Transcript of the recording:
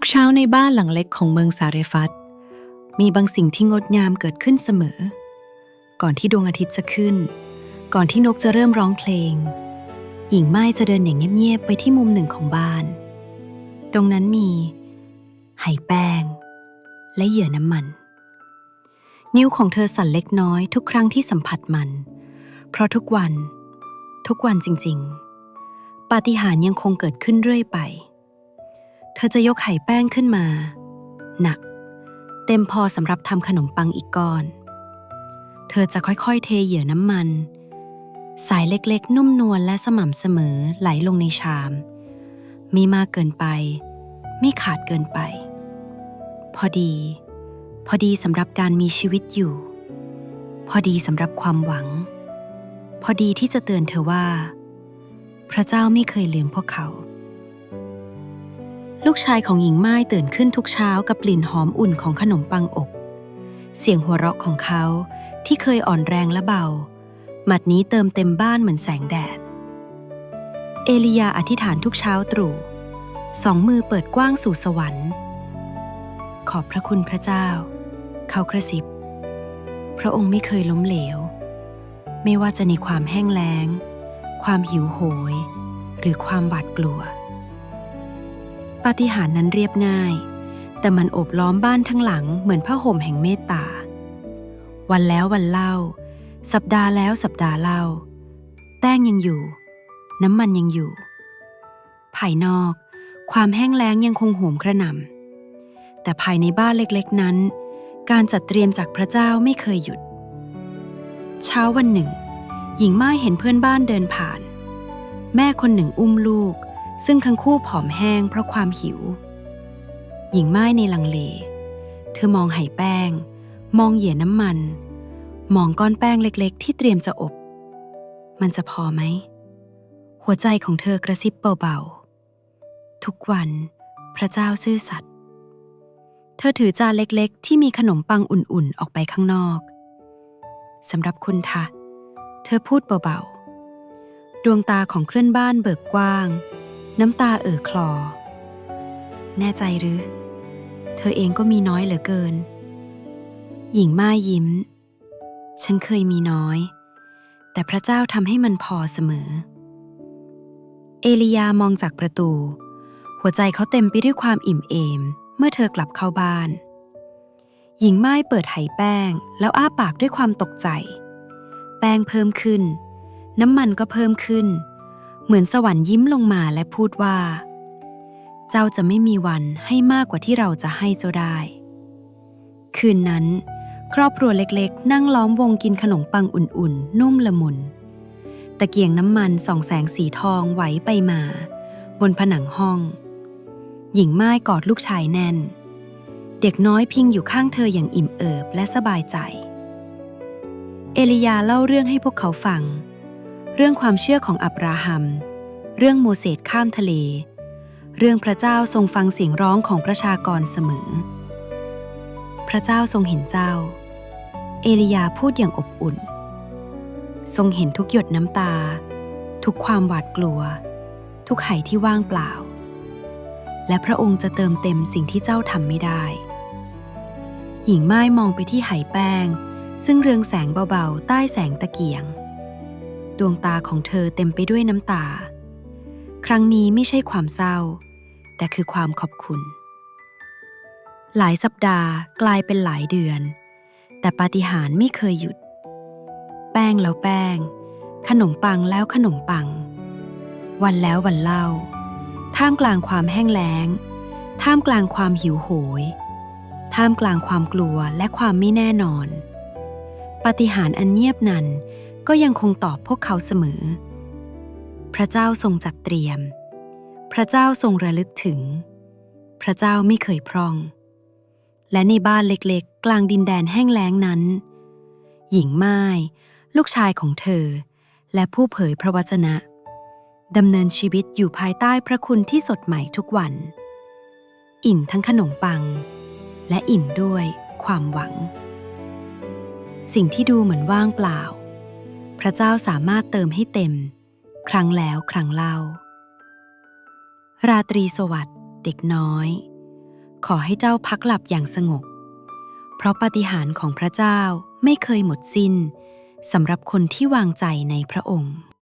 ทุกเช้าในบ้านหลังเล็กของเมืองสาเรฟัตมีบางสิ่งที่งดงามเกิดขึ้นเสมอ ก่อนที่ดวงอาทิตย์จะขึ้น ก่อนที่นกจะเริ่มร้องเพลง หญิงไม้จะเดินอย่างเงียบๆไปที่มุมหนึ่งของบ้าน ตรงนั้นมีไหแป้ง และเหยื่อน้ำมัน นิ้วของเธอสั่นเล็กน้อยทุกครั้งที่สัมผัสมัน เพราะทุกวัน ทุกวันจริง ๆ ปาฏิหาริย์ยังคงเกิดขึ้นเรื่อยไป เธอจะยกไข่แป้งขึ้นมา หนัก เต็มพอสำหรับทำขนมปังอีกก้อน เธอจะค่อยๆ เทเหยื่อน้ำมัน สายเล็กๆ นุ่มนวลและสม่ำเสมอไหลลงในชาม มีมากเกินไป ไม่ขาดเกินไป พอดี พอดีสำหรับการมีชีวิตอยู่ พอดีสำหรับความหวัง พอดีที่จะเตือนเธอว่า พระเจ้าไม่เคยลืมพวกเขา ลูกชายของหญิงไม้ตื่นขึ้นทุกเช้ากับกลิ่นหอมอุ่นของขนมปังอบ เสียงหัวเราะของเขาที่เคยอ่อนแรงและเบา หมัดนี้เติมเต็มบ้านเหมือนแสงแดด เอลียาอธิษฐานทุกเช้าตรู่ สองมือเปิดกว้างสู่สวรรค์ ขอบพระคุณพระเจ้า เขากระซิบ พระองค์ไม่เคยล้มเหลว ไม่ว่าจะในความแห้งแล้ง ความหิวโหย หรือความหวาดกลัว ปาฏิหาริย์นั้นเรียบง่าย แต่มันโอบล้อมบ้านทั้งหลังเหมือนผ้าห่มแห่งเมตตา วันแล้ววันเล่า สัปดาห์แล้วสัปดาห์เล่าแป้งยังอยู่ น้ำมันยังอยู่ ภายนอก ความแห้งแล้งยังคงโหมกระหน่ำแต่ภายในบ้านเล็กๆนั้น การจัดเตรียมจากพระเจ้าไม่เคยหยุด เช้าวันหนึ่ง หญิงม่ายเห็นเพื่อนบ้านเดินผ่าน แม่คนหนึ่งอุ้มลูก ซึ่งทั้งคู่ผอมแห้งเพราะความหิว หญิงไม่ายในลังเล เธอมองไหแป้ง มองเหยื่อน้ำมัน มองก้อนแป้งเล็กๆ ที่เตรียมจะอบ มันจะพอไหม หัวใจของเธอกระซิบเบาๆ ทุกวันพระเจ้าซื่อสัตย์เธอถือจานเล็กๆ ที่มีขนมปังอุ่นๆ ออกไปข้างนอกสำหรับคุณค่ะเธอพูดเบาๆ ดวงตาของเพื่อนบ้านเบิกกว้าง น้ำตาเอ่อคลอ แน่ใจหรือ เธอเองก็มีน้อยเหลือเกิน หญิงม่ายิ้ม ฉันเคยมีน้อย แต่พระเจ้าทำให้มันพอเสมอ เอลียามองจากประตู หัวใจเขาเต็มไปด้วยความอิ่มเอม เมื่อเธอกลับเข้าบ้าน หญิงไม้เปิดไหแป้ง แล้วอ้าปากด้วยความตกใจ แป้งเพิ่มขึ้น น้ำมันก็เพิ่มขึ้น เหมือนสวรรค์ยิ้มลงมาและพูดว่า เจ้าจะไม่มีวันให้มากกว่าที่เราจะให้เจ้าได้ คืนนั้น ครอบครัวเล็กๆ นั่งล้อมวงกินขนมปังอุ่นๆ นุ่มละมุน ตะเกียงน้ำมันส่องแสงสีทองไหวไปมา บนผนังห้อง หญิงไม้กอดลูกชายแน่น เด็กน้อยพิงอยู่ข้างเธออย่างอิ่มเอิบและสบายใจ เอลียาเล่าเรื่องให้พวกเขาฟัง เรื่องความเชื่อของอับราฮัม เรื่องโมเสสข้ามทะเล เรื่องพระเจ้าทรงฟังเสียงร้องของประชากรเสมอ พระเจ้าทรงเห็นเจ้า เอลียาพูดอย่างอบอุ่น ทรงเห็นทุกหยดน้ำตา ทุกความหวาดกลัว ทุกไห่ที่ว่างเปล่า และพระองค์จะเติมเต็มสิ่งที่เจ้าทำไม่ได้ หญิงไม้มองไปที่ไหแป้ง ซึ่งเรืองแสงเบาๆ ใต้แสงตะเกียง ดวงตาของเธอเต็มไปด้วยน้ำตา ครั้งนี้ไม่ใช่ความเศร้า แต่คือความขอบคุณ หลายสัปดาห์กลายเป็นหลายเดือน แต่ปาฏิหาริย์ไม่เคยหยุด แป้งแล้วแป้ง ขนมปังแล้วขนมปัง วันแล้ววันเล่า ท่ามกลางความแห้งแล้ง ท่ามกลางความหิวโหย ท่ามกลางความกลัวและความไม่แน่นอนปาฏิหาริย์อันเงียบนัน ก็ยังคงตอบพวกเขาเสมอ พระเจ้าทรงจัดเตรียม พระเจ้าทรงระลึกถึง พระเจ้าไม่เคยพร่อง และในบ้านเล็กๆ กลางดินแดนแห้งแล้งนั้น หญิงไม้ลูกชายของเธอ และผู้เผยพระวจนะดำเนินชีวิตอยู่ภายใต้พระคุณที่สดใหม่ทุกวัน อิ่มทั้งขนมปัง และอิ่มด้วยความหวัง สิ่งที่ดูเหมือนว่างเปล่า พระเจ้าสามารถเติมให้เต็ม ครั้งแล้วครั้งเล่า ราตรีสวัสดิ์เด็กน้อย ขอให้เจ้าพักหลับอย่างสงบ เพราะปาฏิหาริย์ของพระเจ้าไม่เคยหมดสิ้นสำหรับคนที่วางใจในพระองค์